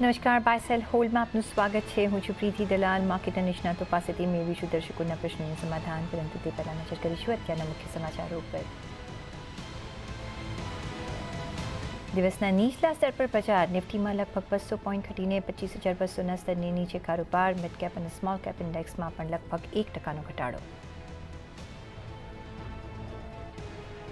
નમસ્કાર બાયસેલ હોલ્ડમાં આપનું સ્વાગત છે. હું છું પ્રીતિ દલાલ, માર્કેટ નિષ્ણાતો પાસેથી મેળવીશું દર્શકોના પ્રશ્નોનું સમાધાન. પરંતુ તે પહેલાં નજર કરીશું અત્યારના મુખ્ય સમાચારો ઉપર. દિવસના નીચલા સ્તર પર બજાર નિફ્ટીમાં લગભગ બસો પોઈન્ટ ઘટીને પચીસ હજાર બસોના સ્તરની નીચે કારોબાર. મિડકેપ અને સ્મોલ કેપ ઇન્ડેક્સમાં પણ લગભગ એક ટકાનો ઘટાડો.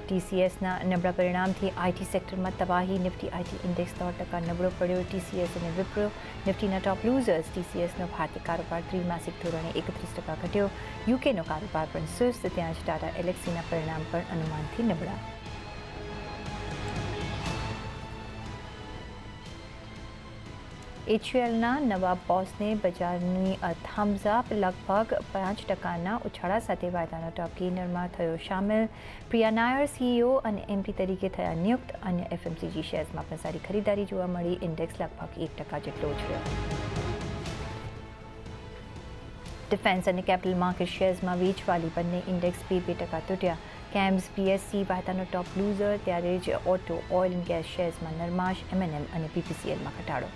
ટીસીએસના નબળા પરિણામથી આઈટી સેક્ટરમાં તબાહી, નિફ્ટી આઈટી ઇન્ડેક્સ દોઢ ટકા નબળો પડ્યો, ટીસીએસ અને વિપ્રો નિફ્ટીના ટોપ લૂઝર્સ ટીસીએસનો ભારતીય કારોબાર ત્રિમાસિક ધોરણે એકત્રીસ ટકા ઘટ્યો. યુકેનો કારોબાર પણ સુસ્ત, ત્યાં જ ટાટા એલેક્સીના પરિણામ પણ અનુમાનથી નબળા. એચયુએલના નવા બોસને બજારની થમ્સઅપ લગભગ પાંચ ટકાના ઉછાળા સાથે વાયદાનો ટોપ ગેનરમાં થયો સામેલ. પ્રિયા નાયર, સીઈઓ અને એમપી તરીકે થયા નિયુક્ત. અન્ય એફએમસીજી શેર્સમાં પણ સારી ખરીદારી જોવા મળી. ઇન્ડેક્સ લગભગ એક ટકા જેટલો ઉછળ્યો. ડિફેન્સ અને કેપિટલ માર્કેટ શેર્સમાં વેચવાલી બંને ઇન્ડેક્સ બે બે ટકા તૂટ્યા. કેમ્સ, પીએસસી, વાયદાનો ટોપ લૂઝર, ત્યારે જ ઓટો, ઓઇલ એન્ડ ગેસ શેર્સમાં નરમાશ એમએનએમ અને પીપીસીએલમાં ઘટાડો.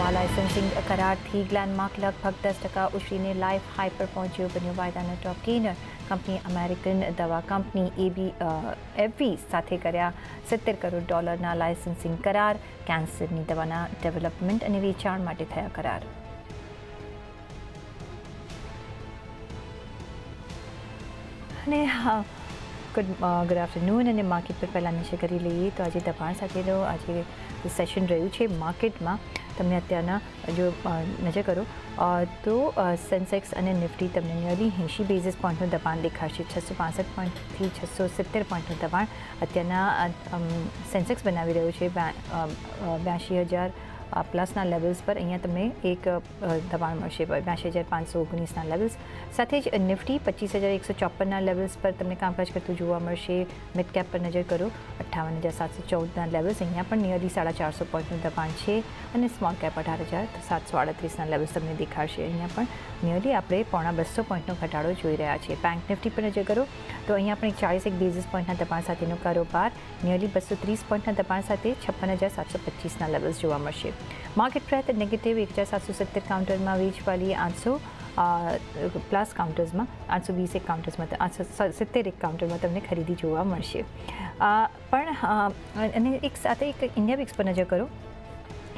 નવા લાયસન્સિંગ કરારથી ગ્લેનમાર્ક લગભગ દસ ટકા ઉછરીને લાઈફ હાઈ પર પહોંચ્યો. બન્યો વાયદાના ટોપ ગેઇનર કંપની અમેરિકન દવા કંપની એબી એફવી સાથે કર્યા. સિત્તેર કરોડ ડોલરના લાયસન્સિંગ કરાર, કેન્સરની દવાના ડેવલપમેન્ટ અને વેચાણ માટે થયા કરાર. અને ગુડ ગુડ આફ્ટરનૂન અને માર્કેટ પર પહેલાં નીચે કરી લઈએ તો આજે દબાણ સાથેનો આજે સેશન રહ્યું છે માર્કેટમાં તમને અત્યારના જો નજર કરો તો સેન્સેક્સ અને નિફ્ટી તમને નિયરલી એંશી બેઝિસ પોઈન્ટનું દબાણ દેખાશે છસો પાસઠ પોઈન્ટથી છસો સિત્તેર પોઈન્ટનું દબાણ અત્યારના સેન્સેક્સ બનાવી રહ્યું છે. બ્યાસી હજાર પ્લસના લેવલ્સ પર અહીંયા તમને એક દબાણ મળશે. બ્યાસી હજાર પાંચસો ઓગણીસના લેવલ્સ સાથે જ નિફ્ટી પચીસ હજાર એકસો ચોપનના લેવલ્સ પર તમને કામકાજ કરતું જોવા મળશે. મિડ કેપ પર નજર કરો. અઠ્ઠાવન હજાર સાતસો ચૌદના લેવલ્સ અહીંયા પણ નિયરલી સાડા ચારસો પોઈન્ટનું દબાણ છે. અને સ્મોલ કેપ અઢાર હજાર સાતસો આડત્રીસના લેવલ્સ તમને દેખાડશે. અહીંયા પણ નિયરલી આપણે પોણા બસો પોઈન્ટનો ઘટાડો જોઈ રહ્યા છીએ. બેંક નિફ્ટી પર નજર કરો. તો અહીંયા પણ ચાળીસ એક બેઝિસ પોઈન્ટના દબાણ સાથેનો કારોબાર. નિયરલી બસો ત્રીસ પોઈન્ટના દબાણ સાથે છપ્પન હજાર સાતસો પચીસના લેવલ્સ જોવા મળશે. માર્કેટ પ્રાઇસ નેગેટિવ એક હજાર સાતસો સિત્તેર કાઉન્ટરમાં વેચવાલી આઠસો પ્લસ કાઉન્ટર્સમાં આઠસો વીસ એક કાઉન્ટર્સમાં આઠસો સિત્તેર એક કાઉન્ટરમાં તમને ખરીદી જોવા મળશે પણ અને એક સાથે એક ઇન્ડિયા વિક્સ પર નજર કરો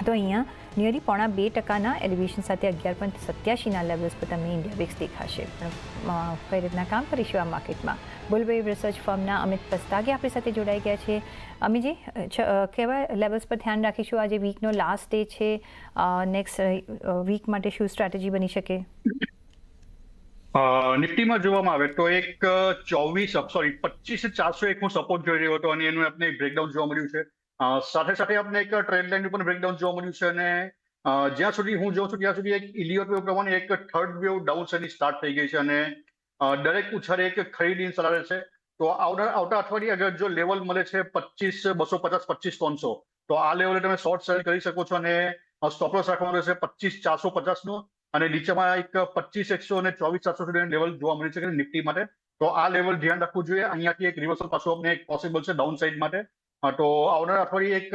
તો અહીંયા નિયરલી પોણા બે ટકાના એલિવેશન સાથે અગિયાર પોઈન્ટ સત્યાસીના લેવલ્સ પર તમને ઇન્ડિયા વિક્સ દેખાશે કઈ રીતના કામ કરીશું આ માર્કેટમાં બુલવેવ રિસર્ચ ફર્મના અમિત પસ્તાગી આપણી સાથે જોડાઈ ગયા છે. અમિતજી કેવા લેવલ્સ પર ધ્યાન રાખીશું? આજે વીકનો લાસ્ટ ડે છે. નેક્સ્ટ વીક માટે શું સ્ટ્રેટેજી બની શકે? નિફ્ટીમાં જોવામાં આવે તો એક ચોવીસ સોરી પચીસ, ચારસો એક હું સપોર્ટ જોઈ રહ્યો હતો અને એનું આપણે બ્રેકડાઉન જોવા મળ્યું છે. સાથે સાથે આપણે એક ટ્રેન્ડ લાઇન પણ બ્રેકડાઉન જોવા મળ્યું છે અને જ્યાં સુધી હું જોઉં છું, ત્યાં સુધી એક ઇલિયર વેવ પ્રમાણે એક થર્ડ વેવ ડાઉન સાઇડની સ્ટાર્ટ થઈ ગઈ છે અને દરેક ઉછાળે એક ખરીદી ચલાવે છે. તો આવનાર, આવતા અઠવાડિયે અગર જો લેવલ મળે છે પચીસ, બસો પચાસ, પચીસ, ત્રણસો, તો આ લેવલે તમે શોર્ટ સેલ કરી શકો છો અને સ્ટોપલોસ રાખવાનું રહેશે પચીસ, ચારસો પચાસનો અને નીચેમાં એક પચીસ, એકસો અને ચોવીસ, ચારસો સુધી લેવલ જોવા મળી છે નિફ્ટી માટે. તો આ લેવલ ધ્યાન રાખવું જોઈએ. અહીંયાથી એક રિવર્સલ પાછું આપણે એક પોસિબલ છે ડાઉન સાઇડ માટે તો આવનાર અઠવાડિયે એક,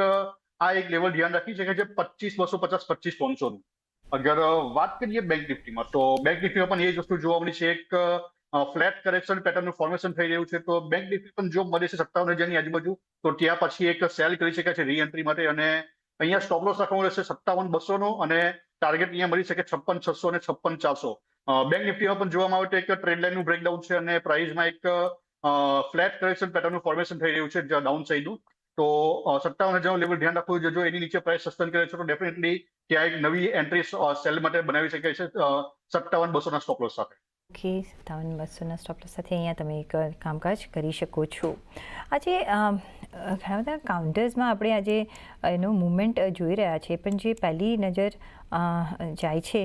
આ એક લેવલ ધ્યાન રાખી શકે છે પચીસ, બસો પચાસ, પચીસ ત્રણસો અગર વાત કરીએ બેંક નિફ્ટીમાં તો બેંક નિફ્ટીમાં પણ એ જ વસ્તુ જોવા મળી છે. એક ફ્લેટ કરેક્શન પેટર્નનું ફોર્મેશન થઈ રહ્યું છે, તો બેંક નિફ્ટી પણ જો મળે છે સત્તાવન હજારની આજુબાજુ, તો ત્યાં પછી એક સેલ કરી શકાય છે રીએન્ટ્રી માટે અને અહીંયા સ્ટોપ લોસ રાખવાનું રહેશે સત્તાવન બસો નો અને ટાર્ગેટ અહીંયા મળી શકે છપ્પન છસો અને છપ્પન ચારસો. બેંક નિફ્ટીમાં પણ જોવામાં આવે તો એક ટ્રેડ લાઇનનું બ્રેકડાઉન છે અને પ્રાઇઝમાં એક ફ્લેટ કરેક્શન પેટર્નનું ફોર્મેશન થઈ રહ્યું છે ડાઉન સાઈડનું તો સત્તાવન હજારનું લેવલ ધ્યાન રાખવું જો એની નીચે પ્રાઇસ સસ્પેન્ડ કરે છે તો ડેફિનેટલી ત્યાં એક નવી એન્ટ્રી સેલ માટે બનાવી શકાય છે સત્તાવન બસોના સ્ટોપ લોસ સાથે. ઓકે સત્તાવન બસોના સ્ટોપ સાથે અહીંયા તમે એક કામકાજ કરી શકો છો. આજે ઘણા બધા કાઉન્ટર્સમાં આપણે આજે એનો મુમેન્ટ જોઈ રહ્યા છીએ. પણ જે પહેલી નજર જાય છે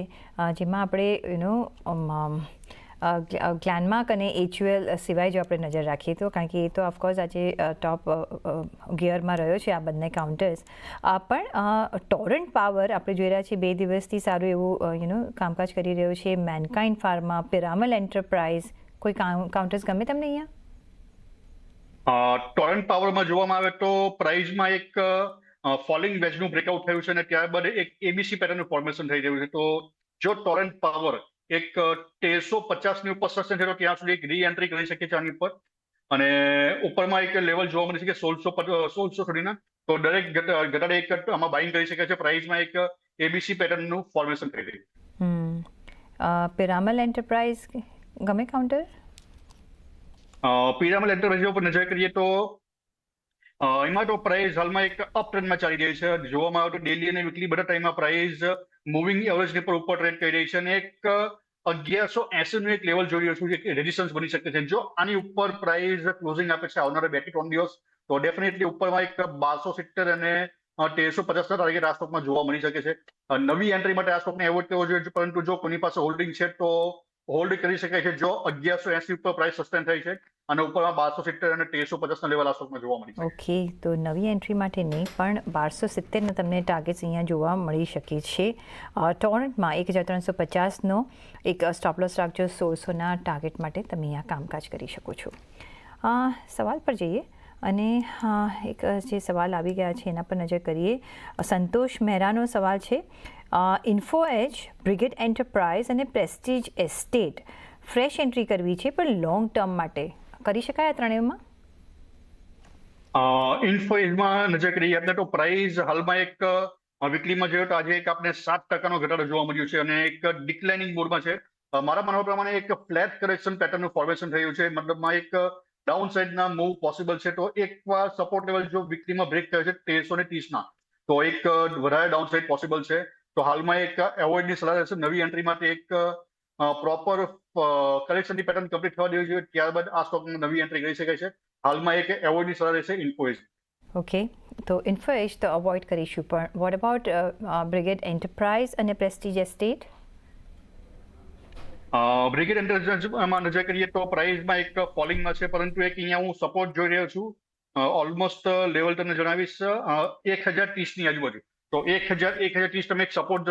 જેમાં આપણે એનો ગ્લાનમાર્ક અને એચયુએલ સિવાય જો આપણે નજર રાખીએ તો, કારણ કે એ તો ઓફકોર્સ આજે ટોપ ગિયરમાં રહ્યો છે આ બંને કાઉન્ટર્સ પણ ટોરન્ટ પાવર આપણે જોઈ રહ્યા છીએ બે દિવસથી સારું એવું યુનો કામકાજ કરી રહ્યો છે મેનકાઇન્ડ ફાર્મા પિરામલ એન્ટરપ્રાઇઝ કોઈ કાઉન્ટર્સ ગમે તમને અહીંયા? ટોરન્ટ પાવરમાં જોવામાં આવે તો પ્રાઇઝમાં એક ફોલિંગ વેજનું બ્રેકઆઉટ થયું છે અને ત્યારબાદ એક એબીસી પેટર્નનું ફોર્મેશન થઈ રહ્યું છે. તો જો ટોરન્ટ પાવર એક તેરસો પચાસની ઉપર સસ્ટેન ત્યાં સુધી એક રી એન્ટ્રી કરી શકે છે આની ઉપર. અને ઉપરમાં એક લેવલ જોવા મળે છે કે સોળસો સોળસો સુધીના. તો દરેક ઘટાડે એક આમાં બાઇંગ કરી શકે છે. પ્રાઇસમાં એક એબીસી પેટર્નનું ફોર્મેશન થઈ ગયું પિરામલ એન્ટરપ્રાઇઝ ગમે કાઉન્ટર પિરામલ એન્ટરપ્રાઇઝ ઉપર નજર કરીએ તો એમાં તો પ્રાઇસ હાલમાં એક અપ ટ્રેન્ડમાં ચાલી રહી છે. જોવામાં આવે તો ડેલી અને વીકલી બધા ટાઈમમાં પ્રાઇસ મૂવિંગ એવરેજની પર ઉપર ટ્રેન્ડ કરી રહી છે. અને એક અગિયારસો એસી નું એક લેવલ જોઈ રહ્યો છું જે રેઝિસ્ટન્સ બની શકે છે. જો આની ઉપર પ્રાઇસ ક્લોઝિંગ આપે છે આવનારા બે ત્રણ દિવસ, તો ડેફિનેટલી ઉપરમાં એક બારસો સિત્તેર અને તેરસો પચાસના ટાર્ગેટ આ સ્ટોકમાં જોવા મળી શકે છે. નવી એન્ટ્રી માટે આ સ્ટોકને એવોર્ડ કરવો જોઈએ, પરંતુ જો કોની પાસે હોલ્ડિંગ છે, તો હોલ્ડ કરી શકાય છે. જો અગિયારસો એસી ઉપર પ્રાઇસ સસ્ટેન થઈ છે અને ઉપરમાં બારસો સિત્તેર અને તેરસો પચાસના લેવલ આ જોવા મળી ઓકે તો નવી એન્ટ્રી માટે નહીં પણ બારસો સિત્તેરના તમને ટાર્ગેટ્સ અહીંયા જોવા મળી શકે છે. ટોરન્ટમાં એક હજાર ત્રણસો પચાસનો એક સ્ટોપલોસ રાખજો સોળસોના ટાર્ગેટ માટે તમે અહીંયા કામકાજ કરી શકો છો. સવાલ પર જઈએ. અને હા, એક જે સવાલ આવી ગયા છે એના પર નજર કરીએ. સંતોષ મહેરાનો સવાલ છે. ઇન્ફો એજ બ્રિગેડ એન્ટરપ્રાઇઝ અને પ્રેસ્ટીજ એસ્ટેટ ફ્રેશ એન્ટ્રી કરવી છે પણ લોંગ ટર્મ માટે. કરી શકાય આ ત્રણેયમાં? ઇન્ફોઇઝમાં નજર કરીએ આપણે તો પ્રાઇસ હાલમાં એક વીકલીમાં જોયો તો આજે એક આપણે સાત ટકાનો ઘટાડો જોવા મળ્યો છે અને એક ડિક્લાઇનિંગ મોડમાં છે. મારા માનવા પ્રમાણે એક ફ્લેટ કરેક્શન પેટર્નનું ફોર્મેશન થયું છે. મતલબમાં એક ડાઉન સાઇડના મૂવ પોસિબલ છે. તો એકવાર સપોર્ટ લેવલ જો વીકલીમાં બ્રેક થયો છે તેરસો ને ત્રીસના તો એક, વધારે ડાઉન સાઇડ પોસિબલ છે. તો હાલમાં એક એવોઇડની સલાહ રહેશે. નવી એન્ટ્રી માટે એક પ્રોપર કલેક્શનની પેટર્ન કમ્પ્લીટ થવા દેવી જોઈએ. ત્યારબાદ આ સ્ટોકમાં નવી એન્ટ્રી કરી શકાય છે. હાલમાં એક એવોર્ડની સલાહ રહેશે ઇન્ફોએજ ઓકે તો ઇન્ફોએજ તો અવોઇડ કરીશું પણ વોટ અબાઉટ બ્રિગેડ એન્ટરપ્રાઇઝ અને પ્રેસ્ટીજ એસ્ટેટ બ્રિગેડ એન્ટરપ્રાઇઝમાં નજર કરીએ તો પ્રાઇઝમાં એક ફોલિંગમાં છે પરંતુ એક અહીંયા હું સપોર્ટ જોઈ રહ્યો છું. ઓલમોસ્ટ લેવલ તમને જણાવીશ. એક હજાર ત્રીસની આજુબાજુ. તો એક હજાર એક હજાર ત્રીસ તમે એક સપોર્ટ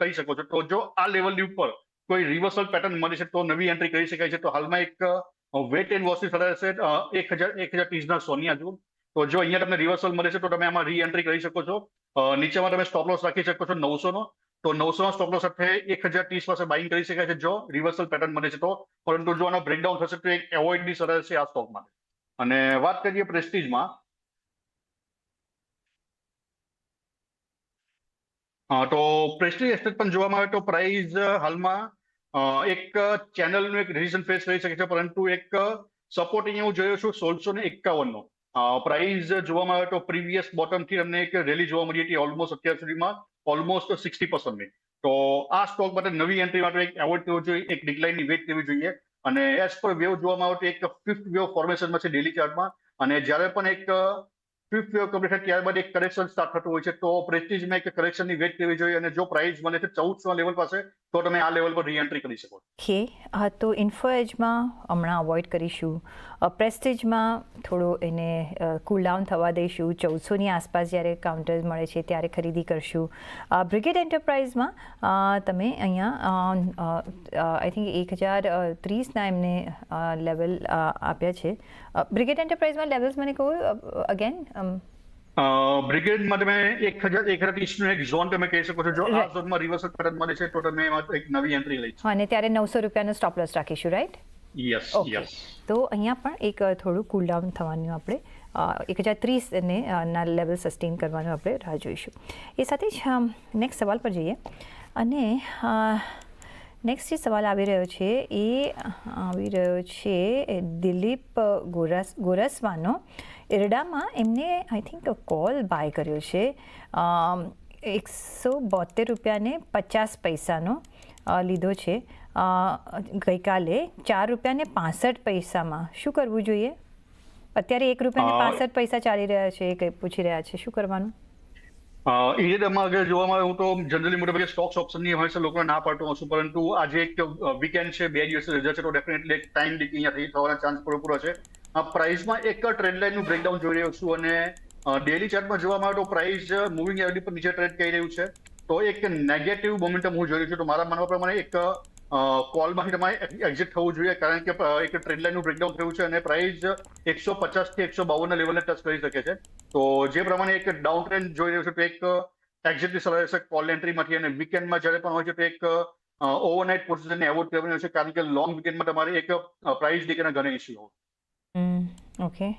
કરી શકો છો. તો જો આ લેવલની ઉપર કોઈ રિવર્સલ પેટર્ન મળે છે તો નવી એન્ટ્રી કરી શકાય છે. તો હાલમાં એક વેટ એન્ડ વોચની સલાહ છે એક હજાર એક હજાર ત્રીસના સોનિયા જુઓ તો જો અહીંયા તમને રિવર્સલ મળે છે તો તમે આમાં રી એન્ટ્રી કરી શકો છો. નીચેમાં તમે સ્ટોપ લોસ રાખી શકો છો નવસો નો. તો નવસો નો સ્ટોપ લોસ સાથે એક હજાર ત્રીસ પાસે બાઇંગ કરી શકાય છે જો રિવર્સલ પેટર્ન મળે છે તો. પરંતુ જો આનો બ્રેકડાઉન થશે તો એક એવોઇડની સરળ છે આ સ્ટોક માટે. અને વાત કરીએ પ્રેસ્ટીજમાં તો પ્રેસ્ટીજ એસ્ટેટ પણ જોવામાં આવે તો પ્રાઇસ હાલમાં એક ચેનલનું એક રેઝિસ્ટન્સ ફેસ રહી શકે છે, પરંતુ એક સપોર્ટ અહીંયા હું જોયો છું સોળસો ને એકાવનનો. પ્રાઇસ જોવામાં આવે તો પ્રીવિયસ બોટમથી અમને એક રેલી જોવા મળી હતી ઓલમોસ્ટ અત્યાર સુધીમાં ઓલમોસ્ટ સિક્સટી પર્સન્ટની તો આ સ્ટોક માટે નવી એન્ટ્રી માટે એક એવોર્ડ કરવો જોઈએ, એક ડિક્લાઇનની વેટ કરવી જોઈએ. અને એઝ પર વેવ જોવામાં આવે તો એક ફિફ્થ વેવ ફોર્મેશનમાં છે ડેલી ચાર્ટમાં અને જ્યારે પણ એક ફિફ્થ વેવ કમ્પ્લીટ થાય ત્યારબાદ એક કરેક્શન સ્ટાર્ટ થતું હોય છે. તો પ્રેસ્ટીજમાં એક કરેક્શનની વેટ કરવી જોઈએ અને જો પ્રાઇસ મળે છે ચૌદસો લેવલ પાસે, તો તમે આ લેવલ પર રીએન્ટ્રી કરી શકો ઓકે. હા, તો ઇન્ફો એજમાં હમણાં અવોઇડ કરીશું. પ્રેસ્ટીજમાં થોડું એને કુલ ડાઉન થવા દઈશું. ચૌદસોની આસપાસ જ્યારે કાઉન્ટર મળે છે ત્યારે ખરીદી કરશું. બ્રિગેડ એન્ટરપ્રાઇઝમાં તમે અહીંયા આઈ થિંક એક હજાર ત્રીસના એમને લેવલ આપ્યા છે. બ્રિગેડ એન્ટરપ્રાઇઝમાં લેવલ્સ મને કહું અગેન બ્રિગેડમાં તમે એક હજાર એક હજાર ત્રીસનું એક ઝોન તમે કહી શકો છો. જો આ ઝોનમાં રિવર્સલ પેટર્ન મળે છે તો તમે એમાં એક નવી એન્ટ્રી લઈ હા અને ત્યારે નવસો રૂપિયાનો સ્ટોપ લોસ રાખીશું રાઈટ યસ યસ તો અહીંયા પણ એક થોડું કુલ ડાઉન થવાનું આપણે એક હજાર ત્રીસ ને ના લેવલ સસ્ટેન કરવાનું આપણે રાહ જોઈશું. એ સાથે જ નેક્સ્ટ સવાલ પર જઈએ. અને નેક્સ્ટ જે સવાલ આવી રહ્યો છે એ આવી રહ્યો છે દિલીપ ગોરસ ગોરસવાનો. ઇરડામાં એમને આઈ થિંક કોલ બાય કર્યો છે. એકસો બોતેર રૂપિયાને પચાસ પૈસાનો લીધો છે. ગઈકાલે ચાર રૂપિયાને પાસઠ પૈસામાં. શું કરવું જોઈએ? અત્યારે એક રૂપિયાને પાસઠ પૈસા ચાલી રહ્યા છે એ પૂછી રહ્યા છે? શું કરવાનું? રીતમાં અગર જોવામાં આવે હું તો જનરલી મોટા ભાગે સ્ટોક્સ ઓપ્શનની હંમેશા લોકોને ના પાડતો હોઉં છું. પરંતુ આજે એક વીકેન્ડ છે બે દિવસ રજા છે તો ડેફિનેટલી એક ટાઈમ ડીક અહીંયા થઈ થવાના ચાન્સ પૂરેપૂરો છે. પ્રાઇસમાં એક ટ્રેન્ડ લાઇનનું બ્રેકડાઉન જોઈ રહ્યો છું અને ડેલી ચાર્ટમાં જોવા માટે તો પ્રાઇસ મૂવિંગ એવરેજ પર નીચે ટ્રેડ કરી રહ્યું છે. તો એક નેગેટિવ મોમેન્ટમ હું જોઈ રહ્યો છું. તો મારા માનવા પ્રમાણે એક કોલ તમારે એક્ઝિટ થવું જોઈએ. કારણ કે એક ટ્રેન્ડ લાઇનનું બ્રેકડાઉન થયું છે અને પ્રાઇસ એકસો પચાસથી એકસો બાવનના લેવલને ટચ કરી શકે છે. તો જે પ્રમાણે એક ડાઉન ટ્રેન્ડ જોઈ રહ્યો છે, તો એક એક્ઝિટની સલાહ રહેશે કોલ એન્ટ્રીમાંથી અને વીકેન્ડમાં જ્યારે પણ હોય છે, તો એક ઓવરનાઇટ પોઝિશનને એવોર્ડ કરવાની હોય છે. કારણ કે લોંગ વીકેન્ડમાં તમારે એક પ્રાઇસ ડીકેના ઘણા ઇસ્યુ હોય. ઓકે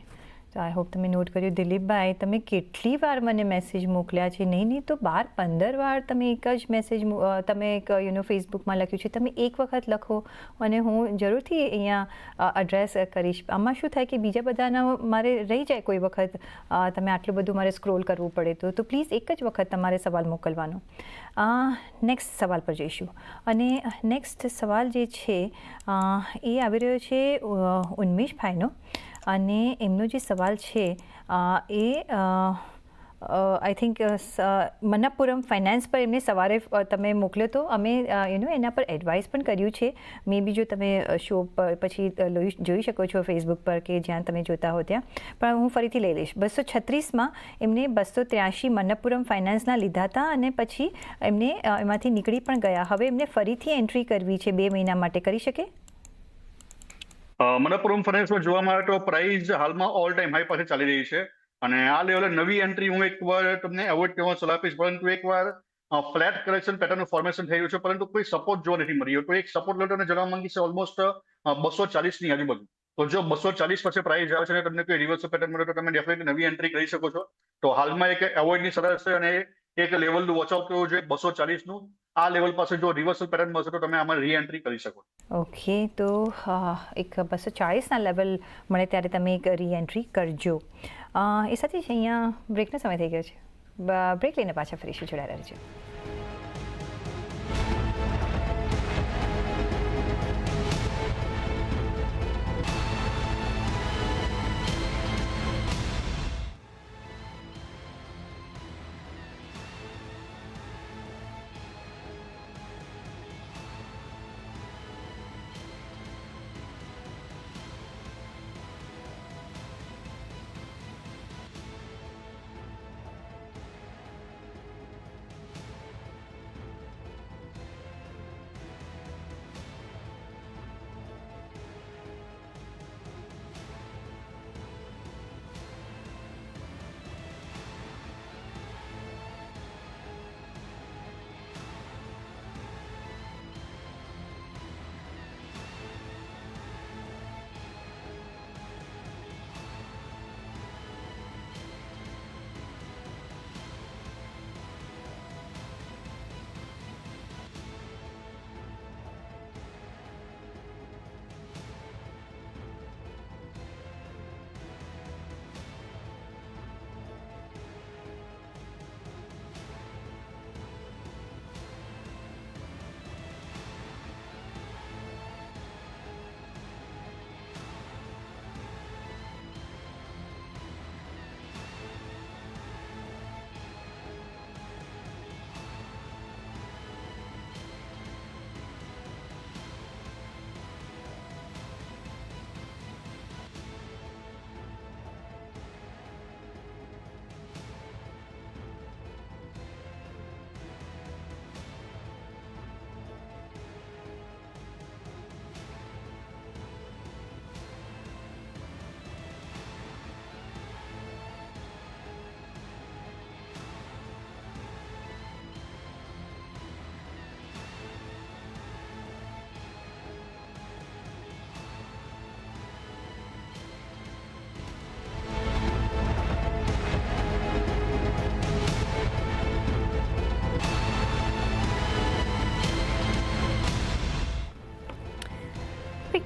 તો આઈ હોપ તમે નોટ કર્યું. દિલીપભાઈ, તમે કેટલી વાર મને મેસેજ મોકલ્યા છે? નહીં નહીં, તો બાર, પંદર વાર તમે એક જ મેસેજ તમે એક યુ ફેસબુકમાં લખ્યું છે. તમે એક વખત લખો અને હું જરૂરથી અહીંયા એડ્રેસ કરીશ. આમાં શું થાય કે બીજા બધાના મારે રહી જાય કોઈ વખત તમે આટલું બધું મારે સ્ક્રોલ કરવું પડે તો. તો પ્લીઝ એક જ વખત તમારે સવાલ મોકલવાનો. નેક્સ્ટ સવાલ પર જઈશું. અને નેક્સ્ટ સવાલ જે છે એ આવી રહ્યો છે ઉન્મેશભાઈનો. અને એમનો જે સવાલ છે એ આઈ થિંક મન્નપુરમ ફાઇનાન્સ પર એમને સવારે તમે મોકલ્યો તો અમે એનું એના પર એડવાઇસ પણ કર્યું છે. મે બી જો તમે શો પર પછી જોઈ શકો છો ફેસબુક પર કે જ્યાં તમે જોતા હો ત્યાં. પણ હું ફરીથી લઈ લઈશ. બસો છત્રીસમાં એમને બસો ત્ર્યાસી મન્નપુરમ ફાઇનાન્સના લીધા હતા અને પછી એમને એમાંથી નીકળી પણ ગયા. હવે એમને ફરીથી એન્ટ્રી કરવી છે બે મહિના માટે. કરી શકે? મનપુરમ ફાઇનાન્સમાં જોવા મળે તો પ્રાઇસ હાલમાં ઓલ ટાઈમ હાઈ પાસે ચાલી રહી છે. અને આ લેવલે નવી એન્ટ્રી હું એકવાર તમને એવોઇડ કરવા સલાહ આપીશ, પરંતુ એકવાર ફ્લેટ કરેક્શન પેટર્નનું ફોર્મેશન થઈ રહ્યું છે, પરંતુ કોઈ સપોર્ટ જોવા નથી મળી. તો એક સપોર્ટ લેવલ તમને જણાવવા છે ઓલમોસ્ટ બસો ચાલીસની આજુબાજુ. તો જો બસો ચાલીસ પછી પ્રાઇસ આવે છે અને તમને કોઈ રિવર્સ પેટર્ન મળે તો તમે ડેફિનેટલી નવી એન્ટ્રી કરી શકો છો. તો હાલમાં એક એવોર્ડની સલાહ છે અને એક લેવલનું વોચઆઉટ કરવું જોઈએ, બસો ચાલીસનું. આ લેવલ પાસે જો રિવર્સલ પેટર્ન મળશે તો તમે આમાં રીએન્ટ્રી કરી શકો. ઓકે, તો એક બસો ચાળીસના લેવલ મળે ત્યારે તમે એક રીએન્ટ્રી કરજો. એ સાથે જ અહીંયા બ્રેકનો સમય થઈ ગયો છે. બ્રેક લઈને પાછા ફરીશું. જોડાયા રહેજો.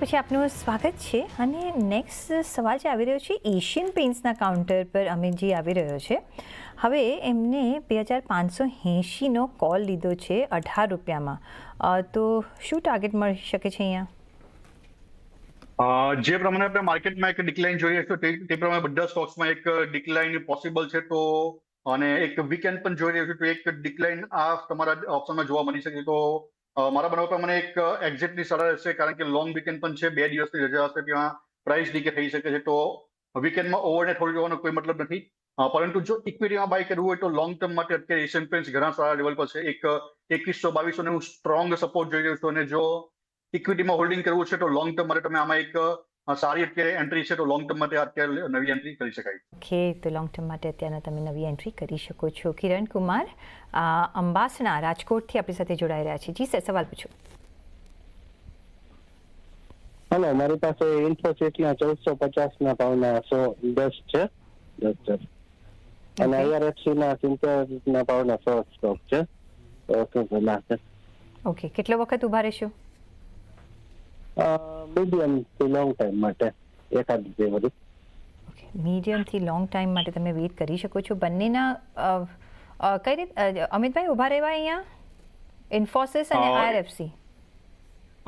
પછી આપનું સ્વાગત છે અને નેક્સ્ટ સવાલ જે આવી રહ્યો છે એશિયન પેઇન્ટ્સના કાઉન્ટર પર અમે જે આવી રહ્યો છે. હવે એમને બે હજાર પાંચસો એંશીનો કોલ લીધો છે અઢાર રૂપિયામાં. તો શું ટાર્ગેટ મળી શકે છે અહીંયા? જે પ્રમાણે આપણે માર્કેટમાં એક ડિક્લાઇન જોઈએ તે તે પ્રમાણે બધા સ્ટોક્સમાં એક ડિક્લાઇન પોસિબલ છે, તો અને એક વીકેન્ડ પણ જોઈ રહ્યો છું, તો એક ડિક્લાઇન આ તમારા ઓપ્શનમાં જોવા મળી શકે તો મારા બનાવ પ્રમાણે એક એક્ઝેક્ટલી સલાહ રહેશે કારણ કે લોંગ વીકેન્ડ પણ છે, બે દિવસની રજા હશે, ત્યાં પ્રાઇસ ડીકે થઈ શકે છે, તો વીકેન્ડમાં ઓવરને થોડું જવાનો કોઈ મતલબ નથી. પરંતુ જો ઇક્વિટીમાં બાય કરવું હોય તો લોંગ ટર્મ માટે અત્યારે એશિયન પેન્ટ્સ ઘણા સારા લેવલ પર છે. એક એકવીસો બાવીસો હું સ્ટ્રોંગ સપોર્ટ જોઈ રહ્યો છું અને જો ઇક્વિટીમાં હોલ્ડિંગ કરવું છે તો લોંગ ટર્મ માટે તમે આમાં એક સારી અત્યારે એન્ટ્રી છે તો લોંગ ટર્મ માટે અત્યારે નવી એન્ટ્રી કરી શકાય. ઓકે તો લોંગ ટર્મ માટે અત્યારના તમે નવી એન્ટ્રી કરી શકો છો. કિરણ કુમાર અંબાસના રાજકોટથી આપણી સાથે જોડાઈ રહ્યા છે. જી સર સવાલ પૂછો. હલો મારી પાસે ઇન્ફોસિટીના ચૌદસો પચાસના ભાવના સો દસ છે. દસ દસ. અને Okay. આઈઆરએફસી ના સિત્તેરના ભાવના સો સ્ટોક છે. ઓકે ઓકે કેટલો વખત ઊભા રહેશો? મીડિયમથી લોંગ ટાઈમ માટે એકાદ બે બધું. મીડિયમથી લોંગ ટાઈમ માટે તમે વેઇટ કરી શકો છો. બંનેના કઈ રીત અમિતભાઈ ઊભા રહેવા અહીંયા? ઇન્ફોસિસ અને આરએફસી. આઈઆરએફસી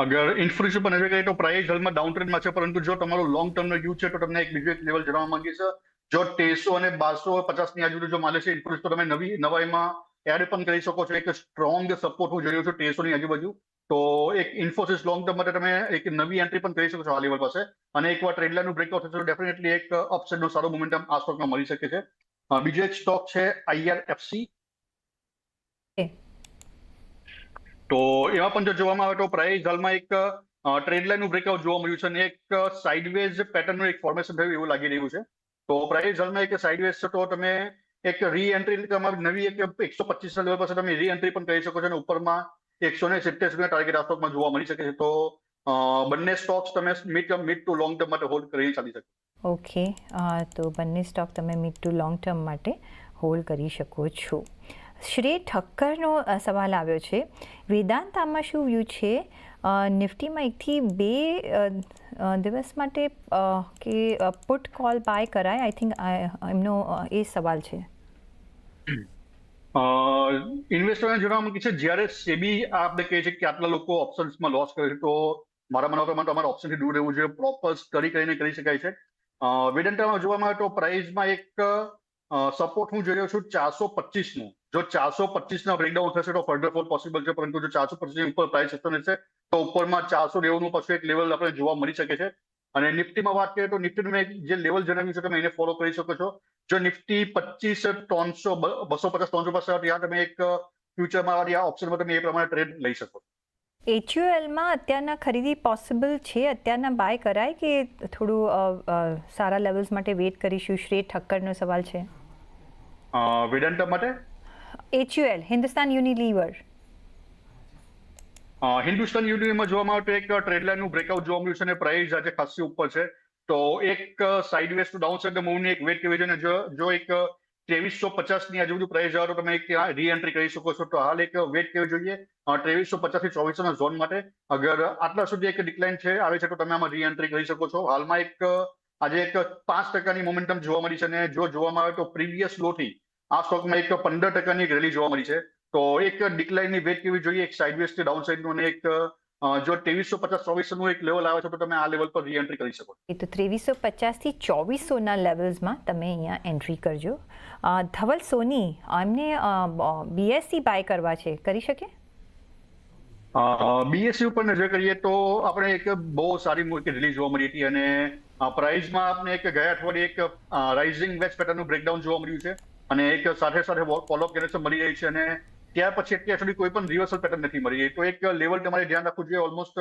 અગર ઇન્ફોસિસ પર નજર કરીએ તો પ્રાઇસ હાલમાં ડાઉન ટ્રેન્ડમાં છે પરંતુ જો તમારો લોંગ ટર્મનો વ્યૂ છે તો તમને એક બીજું એક લેવલ જણાવવા છે જો તેરસો અને બારસો પચાસની આજુબાજુ જો માલે છે ઇન્ફોસિસ તો તમે નવી નવાઈમાં એડ પણ કરી શકો છો. એક સ્ટ્રોંગ સપોર્ટ હું જોઈ રહ્યો છું તેરસોની આજુબાજુ. તો એક ઇન્ફોસિસ લોંગ ટર્મ માટે તમે એક નવી એન્ટ્રી પણ કરી શકો છો આ લેવલ પાસે. અને એકવાર ટ્રેડ લાઈનનું બ્રેકઆઉટ થશે તો ડેફિનેટલી એક અપસાઇડનો સારો મોમેન્ટમ આ સ્ટોકમાં મળી શકે છે. બીજો એક સ્ટોક છે આઈઆરએફસી તો એમાં પણ જો જોવામાં આવે તો પ્રાઇસ હાલમાં એક ટ્રેડ લાઈનનું બ્રેકઆઉટ જોવા મળ્યું છે અને એક સાઇડવેઝ પેટર્નનું એક ફોર્મેશન થયું એવું લાગી રહ્યું છે. તો પ્રાઇસ હાલમાં એક સાઇડવેઝ છે તો તમે એક રી એન્ટ્રી તમારી નવી એક એકસો પચીસ લેવલ પાસે તમે રી એન્ટ્રી પણ કરી શકો છો અને ઉપરમાં એકસો ને સિત્તેર સુધીના ટાર્ગેટ આ સ્ટોકમાં જોવા મળી શકે છે. તો બંને સ્ટોક્સ તમે mid mid to long term માટે હોલ્ડ કરીને ચાલી શકો. ઓકે તો બંને સ્ટોક તમે મિડ ટુ લોંગ ટર્મ માટે હોલ્ડ કરી શકો છો. શ્રી ઠક્કરનો સવાલ આવ્યો છે. વેદાંતામાં શું વ્યૂ છે? નિફ્ટીમાં એકથી બે દિવસ માટે કે પુટ કોલ બાય કરાય? આઈ થિંક એમનો એ સવાલ છે. ઇન્વેસ્ટરને જણાવવા માંગે છે. જ્યારે સેબી આપણે કહે છે કે આટલા લોકો ઓપ્શન્સમાં લોસ કરે છે, તો મારા માનવા પ્રમાણે તમારે ઓપ્શનથી દૂર રહેવું જોઈએ. પ્રોપર સ્ટડી કરીને કરી શકાય છે. વેડન્ટામાં જોવા મળે તો પ્રાઇઝમાં એક સપોર્ટ હું જોઈ રહ્યો છું ચારસો પચીસનું. જો ચારસો પચીસના બ્રેકડાઉન થશે તો ફર્ધર ફોલ પોસિબલ છે, પરંતુ જો ચારસો પચીસ ઉપર પ્રાઇસ જતો રહેશે, તો ઉપરમાં ચારસો નેવુંનું પાછું એક લેવલ આપણે જોવા મળી શકે છે. અને નિફ્ટીમાં વાત કરીએ તો નિફ્ટીનું મેં જે લેવલ જણાવ્યું છે તમે એને ફોલો કરી શકો છો. જો નિફ્ટી પચીસ ત્રણસો બસો પચાસ ત્રણસો પચાસ ત્યાં તમે એક ફ્યુચરમાં યા ઓપ્શનમાં તમે એ પ્રમાણે ટ્રેડ લઈ શકો એચયુએલમાં અત્યારના ખરીદી પોસિબલ છે? અત્યારના બાય કરાય કે થોડું સારા લેવલ્સ માટે વેઇટ કરીશું? શ્રી ઠક્કરનો સવાલ છે. વેદાંતા માટે? એચયુએલ હિન્દુસ્તાન યુનિલીવર હિન્દુસ્તાન યુનિવર્સિટીમાં જોવામાં આવે તો એક ટ્રેડ લાઇનનું બ્રેકઆઉટ જોવા મળ્યું છે અને પ્રાઇસ આજે ખાસી ઉપર છે. તો એક સાઇડ વેસ્ટ ડાઉન સાઇડ મૂવની એક વેટ કેવી છે જો જો એક ત્રેવીસો પચાસની આજુબાજુ પ્રાઇસ તો તમે ત્યાં રી એન્ટ્રી કરી શકો છો. તો હાલ એક વેટ કેવી જોઈએ? ત્રેવીસો પચાસથી ચોવીસોના ઝોન માટે. અગર આટલા સુધી એક ડિક્લાઇન છે, આવે છે તો તમે આમાં રી એન્ટ્રી કરી શકો છો. હાલમાં એક, આજે એક પાંચ ટકાની મોમેન્ટમ જોવા મળી છે અને જો જોવામાં આવે તો પ્રીવિયસ લોથી આ સ્ટોકમાં એક પંદર ટકાની એક રેલી જોવા મળી છે. તો એક ડિક્લાઇનની વેટ કેવી જોઈએ? એક સાઇડવેઝથી ડાઉન સાઇડનું અને એક જો ત્રેવીસો પચાસ ચોવીસોનું એક લેવલ આવે છે તો તમે આ લેવલ પર રી એન્ટ્રી કરી શકો એ તો ત્રેવીસો પચાસથી ચોવીસોના લેવલ્સમાં તમે અહીંયા એન્ટ્રી કરજો. ધવલ સોની એમને બીએસસી બાય કરવા છે. કરી શકે બીએસસી ઉપર નજર કરીએ તો આપણે એક બહુ સારી મૂર્તિ રિલીઝ જોવા મળી હતી અને પ્રાઇઝમાં આપણે એક ગયા અઠવાડિયે એક રાઇઝિંગ વેજ પેટર્નનું બ્રેકડાઉન જોવા મળ્યું છે. અને એક સાથે સાથે ફોલોઅપ જનરેશન મળી રહી છે અને ત્યાર પછી અત્યાર સુધી કોઈ પણ રિવર્સલ પેટર્ન નથી મળી. તો એક લેવલ તમારે ધ્યાન રાખવું જોઈએ ઓલમોસ્ટ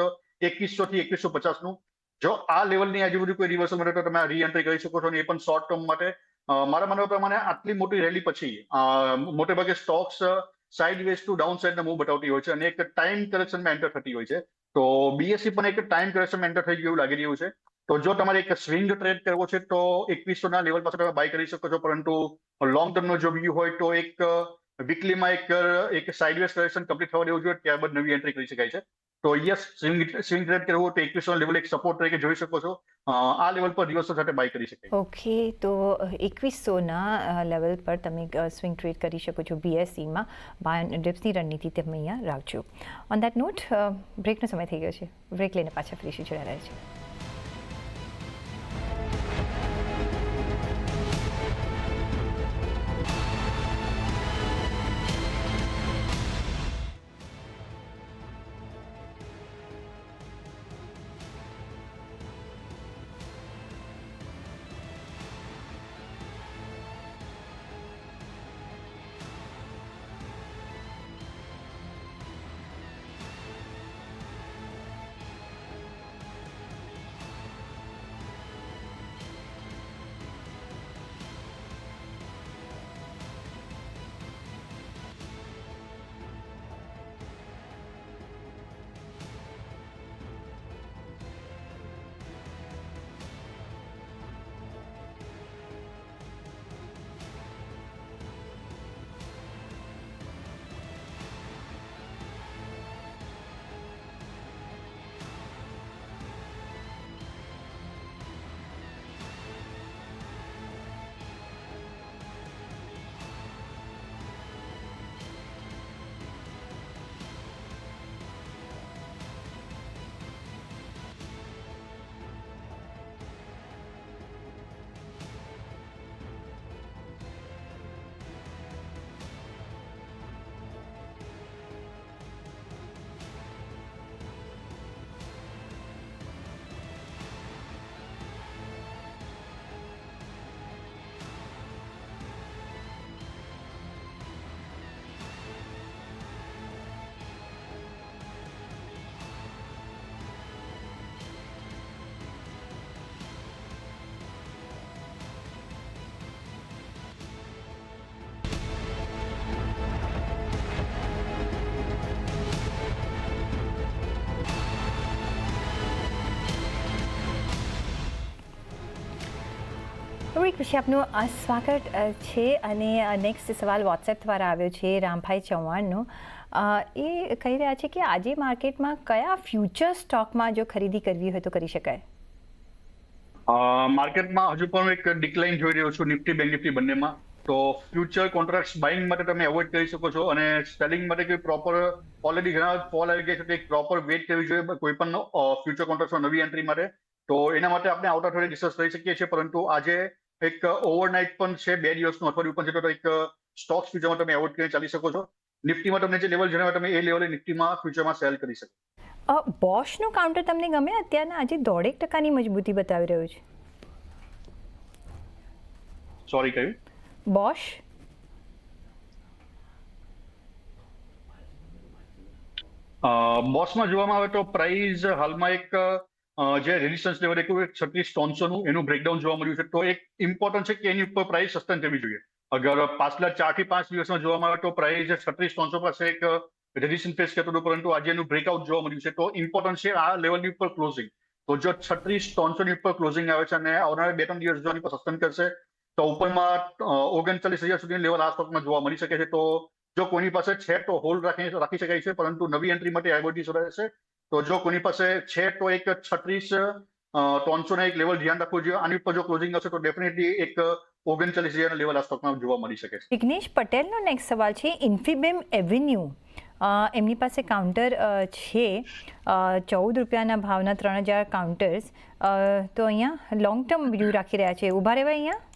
એકવીસો થી એકવીસો પચાસનું. જો આ લેવલની આજુબાજુ કોઈ રિવર્સલ મળે તો તમે રી એન્ટ્રી કરી શકો છો અને એ પણ શોર્ટ ટર્મ માટે. મારા માનવા પ્રમાણે આટલી મોટી રેલી પછી મોટે ભાગે stocks sideways to downside move બતાવતી હોય છે અને એક ટાઈમ કરેક્શનમાં એન્ટર થતી હોય છે. તો બીએસસી પણ એક ટાઈમ કરેક્શનમાં એન્ટર થઈ ગયું લાગી રહ્યું છે. તો જો તમારે એક સ્વિંગ ટ્રેડ કરવો છે તો એકવીસો ના લેવલ પાસે તમે બાય કરી શકો છો, પરંતુ લોંગ ટર્મનો જો વ્યૂ હોય તો એક વીકલીમાં એક એક સાઇડવેઝ કરેક્શન કમ્પ્લીટ થવા દેવું જોઈએ, ત્યારબાદ નવી એન્ટ્રી કરી શકાય છે. તો યસ સ્વિંગ સ્વિંગ ટ્રેડ કરવું તો એકવીસો લેવલ એક સપોર્ટ તરીકે જોઈ શકો છો. આ લેવલ પર રિવર્સલ સાથે બાય કરી શકાય. ઓકે, તો એકવીસોના લેવલ પર તમે સ્વિંગ ટ્રેડ કરી શકો છો બીએસસીમાં બાય ડિપ્સની રણનીતિ તમે અહીંયા રાખજો. ઓન દેટ નોટ બ્રેકનો સમય થઈ ગયો છે. બ્રેક લઈને પાછા ફરીશું જોડાયા છે પછી આપનું સ્વાગત છે અને નેક્સ્ટ સવાલ વોટ્સએપ દ્વારા આવ્યો છે રામભાઈ ચૌહાણનો. એ કહી રહ્યા છે કે આજે માર્કેટમાં કયા ફ્યુચર સ્ટોકમાં જો ખરીદી કરવી હોય તો કરી શકાય? માર્કેટમાં હજુ પણ એક ડિક્લાઇન જોઈ રહ્યો છું, નિફ્ટી બેંક, નિફ્ટી બંનેમાં. તો ફ્યુચર કોન્ટ્રાક્ટ બાઇંગ માટે તમે અવોઇડ કરી શકો છો અને સેલિંગ માટે કોઈ પ્રોપર ઓલરેડી ઘણા ફોલ આવી ગયા છે, તો એક પ્રોપર વેટ કરવી જોઈએ કોઈ પણ ફ્યુચર કોન્ટ્રાક્ટમાં નવી એન્ટ્રી માટે. તો એના માટે આપણે આઉટ અઠવાડિયે ડિસ્કસ કરી શકીએ છીએ, પરંતુ આજે એક ઓવરનાઇટ પણ છે બે દિવસનું અઠવાડિયું પણ છે તો એક સ્ટોક્સ ફ્યુચરમાં તમે એવોર્ડ કરીને ચાલી શકો છો. નિફ્ટીમાં તમને જે લેવલ જણાવ્યા તમે એ લેવલે નિફ્ટીમાં ફ્યુચરમાં સેલ કરી શકો. બોશનું કાઉન્ટર તમને ગમે? અત્યારના આજે દોઢેક ટકાની મજબૂતી બતાવી રહ્યું છે. સોરી કહ્યું બોશ? બોસમાં જોવામાં આવે તો પ્રાઇસ હાલમાં એક જે રેઝિસ્ટન્સ લેવલ એક છત્રીસ ત્રણસોનું એનું બ્રેકડાઉન જોવા મળ્યું છે. તો એક ઇમ્પોર્ટન્ટ છે કે એની ઉપર પ્રાઇસ સસ્ટેન થવી જોઈએ. અગર પાછલા ચારથી પાંચ દિવસમાં જોવામાં આવે તો પ્રાઇસ છત્રીસ ત્રણસો પાસે એક રેઝિસ્ટન્સ ફેસ કરતું હતું, પરંતુ આજે એનું બ્રેકઆઉટ જોવા મળ્યું છે. તો ઇમ્પોર્ટન્ટ છે આ લેવલની ઉપર ક્લોઝિંગ તો જો છત્રીસ ત્રણસો ની ઉપર ક્લોઝિંગ આવે છે અને આવનારા બે ત્રણ દિવસ જોવાની પર સસ્ટેન કરશે, તો ઉપરમાં ઓગણચાલીસ હજાર સુધીની લેવલ આ સ્ટોકમાં જોવા મળી શકે છે. તો જો કોઈની પાસે છે તો હોલ્ડ રાખી રાખી શકાય છે, પરંતુ નવી એન્ટ્રી માટે આઈબોટી રહેશે. તો જો કોની પાસે છે તો એક છત્રીસ ત્રણસો ને એક લેવલ ધ્યાન રાખવું જોઈએ. આની ઉપર જો ક્લોઝિંગ હશે તો ડેફિનેટલી એક ઓગણચાલીસ હજાર લેવલ આ સ્ટોકમાં જોવા મળી શકે છે. વિઘ્નેશ પટેલનો નેક્સ્ટ સવાલ છે ઇન્ફીબેમ એવન્યુ એમની પાસે કાઉન્ટર છે ચૌદ રૂપિયાના ભાવના ત્રણ હજાર કાઉન્ટર્સ તો અહીંયા લોંગ ટર્મ વ્યૂ રાખી રહ્યા છે. ઊભા રહેવાય અહીંયા?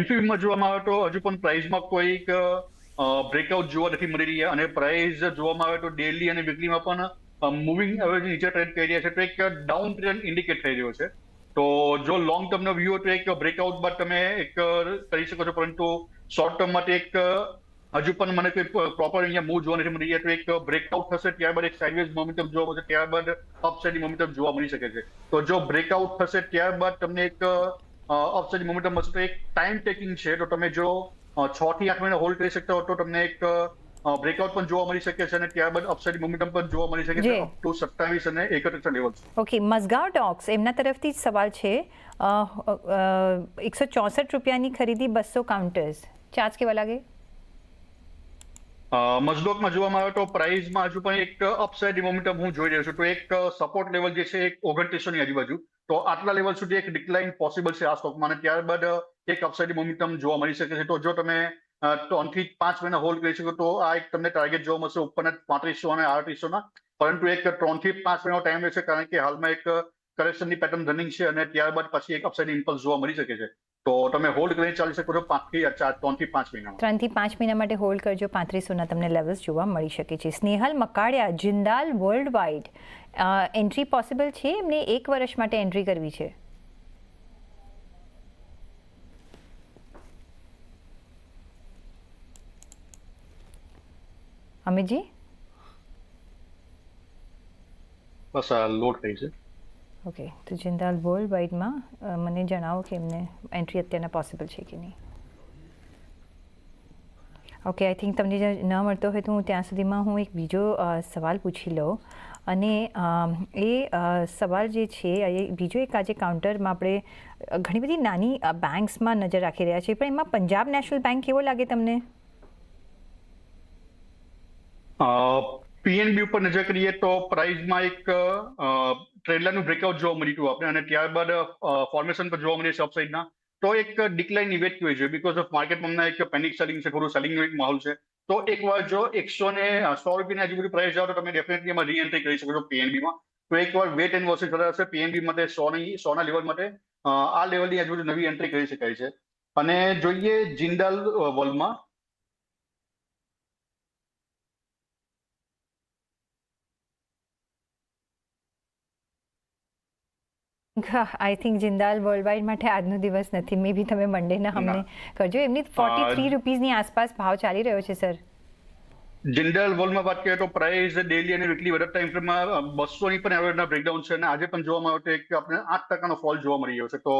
ઇન્ફિબીમમાં જોવામાં આવે તો હજુ પણ પ્રાઇસમાં કોઈક બ્રેકઆઉટ જોવા નથી મળી રહ્યા અને પ્રાઇસ જોવામાં આવે તો ડેલી અને વીકલીમાં પણ મૂવિંગ એવરેજ નીચે ટ્રેન્ડ કરી રહ્યા છે, તો એક ડાઉન ટ્રેન્ડ ઇન્ડિકેટ થઈ રહ્યો છે. તો જો લોંગ ટર્મનો વ્યૂ તો એક બ્રેકઆઉટ બાદ તમે એક, કરી શકો છો, પરંતુ શોર્ટ ટર્મ માટે એક, હજુ પણ મને કોઈ પ્રોપર અહીંયા મૂવ જોવા નથી મળી રહ્યા, તો એક બ્રેકઆઉટ થશે, ત્યારબાદ એક સાઇડવેઝ મોમેન્ટમ જોવા મળશે, ત્યારબાદ અપસાઇડ મોમેન્ટમ જોવા મળી શકે છે. તો જો બ્રેકઆઉટ થશે, ત્યારબાદ તમને એક અપસાઇડ મોમેન્ટમ મળશે, તો એક ટાઈમ ટેકિંગ છે. તો તમે જો છ થી આઠ મહિના હોલ્ડ કરી શકતા હો તો તમને એક બ્રેકઆઉટ પણ જોવા મળી શકે છે અને ત્યારબાદ અપસાઇડ મોમેન્ટમ પણ જોવા મળી શકે છે. અપ ટુ સત્તાવીસ અને એકત્રીસ લેવલ ઓકે મઝગાવ ડોક્સ એમના તરફથી સવાલ છે. એકસો ચોસઠ રૂપિયાની ખરીદી બસો કાઉન્ટર્સ ચાર્જ કેવા લાગે? મઝડોકમાં જોવામાં આવે તો પ્રાઇઝમાં હજુ પણ એક અપસાઇડ મોમેન્ટમ હું જોઈ રહ્યો છું. તો એક સપોર્ટ લેવલ જે છે એક ઓગણત્રીસો ની આજુબાજુ. તો આટલા લેવલ સુધી એક ડિક્લાઇન પોસિબલ છે આ સ્ટોકમાં અને ત્યારબાદ એક અપસાઇડ મોમેન્ટમ જોવા મળી શકે છે. તો જો તમે ત્રણથી પાંચ મહિના હોલ્ડ કરી શકો, તો આ એક તમને ટાર્ગેટ જોવા મળશે ઉપરના પાંત્રીસો અને આડત્રીસો ના પરંતુ એક ત્રણથી પાંચ મહિનાનો ટાઈમ રહેશે કારણ કે હાલમાં એક કરેક્શનની પેટર્ન રનિંગ છે અને ત્યારબાદ પછી એક અપસાઇડ ઇમ્પલ્સ જોવા મળી શકે છે. તો તમે હોલ્ડ કરીને ચાલી શકો છો પાંચથી ચાર ત્રણથી પાંચ મહિના ત્રણથી પાંચ મહિના માટે હોલ્ડ કરજો, પાંત્રીસોના તમને લેવલ્સ જોવા મળી શકે છે. Snehal Makadia, Jindal worldwide entry possible છે? એમને એક વર્ષ માટે એન્ટ્રી કરવી છે. અમિતજી બસ આ લોડ થઈ છે. ઓકે તો જિંદાલ વર્લ્ડ વાઇડમાં મને જણાવો કે એમને એન્ટ્રી અત્યારના પોસિબલ છે કે નહીં. ઓકે આઈ થિંક તમને ન મળતો હોય તો હું ત્યાં સુધીમાં હું એક બીજો સવાલ પૂછી લઉં. અને એ સવાલ જે છે એ બીજો એક આજે કાઉન્ટરમાં આપણે ઘણી બધી નાની બેંક્સમાં નજર રાખી રહ્યા છીએ પણ એમાં પંજાબ નેશનલ બેંક કેવો લાગે તમને? પીએનબી ઉપર નજર કરીએ તો પ્રાઇઝમાં એક ટ્રેલરનું બ્રેકઆઉટ જોવા મળ્યું હતું આપણે અને ત્યારબાદ ફોર્મેશન પર જોવા મળ્યું છે અપસાઇડના તો એક ડિક્લાઇન ઇવેટ હોય છે બિકોઝ ઓફ માર્કેટમાં એક પેનિક સેલિંગ છે, થોડું સેલિંગનો એક માહોલ છે. તો એકવાર જો એકસો ને સો રૂપિયાની આજુબાજુ પ્રાઇસ જાઓ તો તમે ડેફિનેટલી એમાં રીએન્ટ્રી કરી શકો છો પીએનબીમાં તો એકવાર વેટ એન્ડ વોચિંગ થતા હશે પીએનબી માટે સોની સોના લેવલ માટે આ લેવલની આજુબાજુ નવી એન્ટ્રી કરી શકાય છે. અને જોઈએ જિંદાલ વર્લ્ડમાં I think Jindal world wide માટે આજનો દિવસ નથી. મે બી તમે મંડેના અમને કરજો. એમની ફોર્ટી થ્રી રૂપીઝની આસપાસ ભાવ ચાલી રહ્યો છે સર જિંદાલ વર્લ્ડમાં વાત કરીએ તો પ્રાઇસ ડેલી અને વીકલી બધા ટાઈમ ફ્રેમમાં બસો ની પણ એવરેજના બ્રેકડાઉન છે અને આજે પણ જોવામાં આવે તો એક આપણે આઠ ટકાનો ફોલ જોવા મળી રહ્યો છે. તો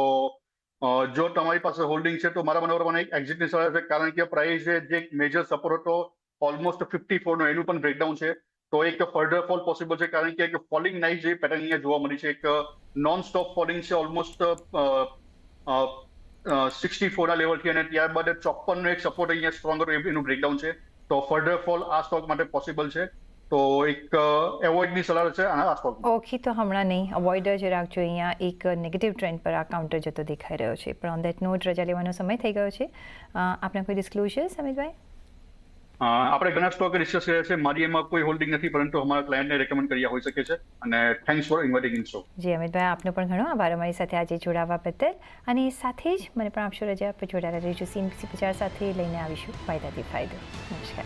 જો તમારી પાસે હોલ્ડિંગ છે તો મારા મને એક એક્ઝિટની સવાલ છે. કારણ કે પ્રાઇસ જે મેજર સપોર્ટ હતો ઓલમોસ્ટ ફિફ્ટી ફોર નો એનું પણ બ્રેકડાઉન છે. તો એક ફર્ધર ફોલ પોસિબલ છે કારણ કે એક ફોલિંગ નાઇટ જે પેટર્ન અહીંયા જોવા મળી છે એક નોન સ્ટોપ ફોલિંગ છે ઓલમોસ્ટ સિક્સટી ફોરના લેવલથી અને ત્યારબાદ ચોપ્પનનો એક સપોર્ટ અહીંયા સ્ટ્રોંગર એનું બ્રેકડાઉન છે. તો ફર્ધર ફોલ આ સ્ટોક માટે પોસિબલ છે. તો એક એવોઇડની સલાહ છે આ સ્ટોક ઓકે તો હમણાં નહીં. અવોઇડ જ રાખજો. અહીંયા એક નેગેટિવ ટ્રેન્ડ પર આ કાઉન્ટર જતો દેખાઈ રહ્યો છે. પણ ઓન દેટ નોટ રજા લેવાનો સમય થઈ ગયો છે. અ, આપના કોઈ ડિસ્ક્લોઝર અમિતભાઈ? આપણે ઘણા સ્ટોક ડિસ્કસ કર્યા છે. મારી એમાં કોઈ હોલ્ડિંગ નથી, પરંતુ અમારા ક્લાયન્ટને રેકમેન્ડ કર્યા હોઈ શકે છે. અને thanks for inviting in show ji, Amitbhai, આપનો પણ ઘણો આભાર અમારી સાથે આજે જોડાવા બદલ. અને સાથે જ મને પણ આપશો રજા પર જોડાયેલા રહીશું. સીએમસી બજાર સાથે લઈને આવીશું. ફાયદાથી ફાયદો. નમસ્કાર.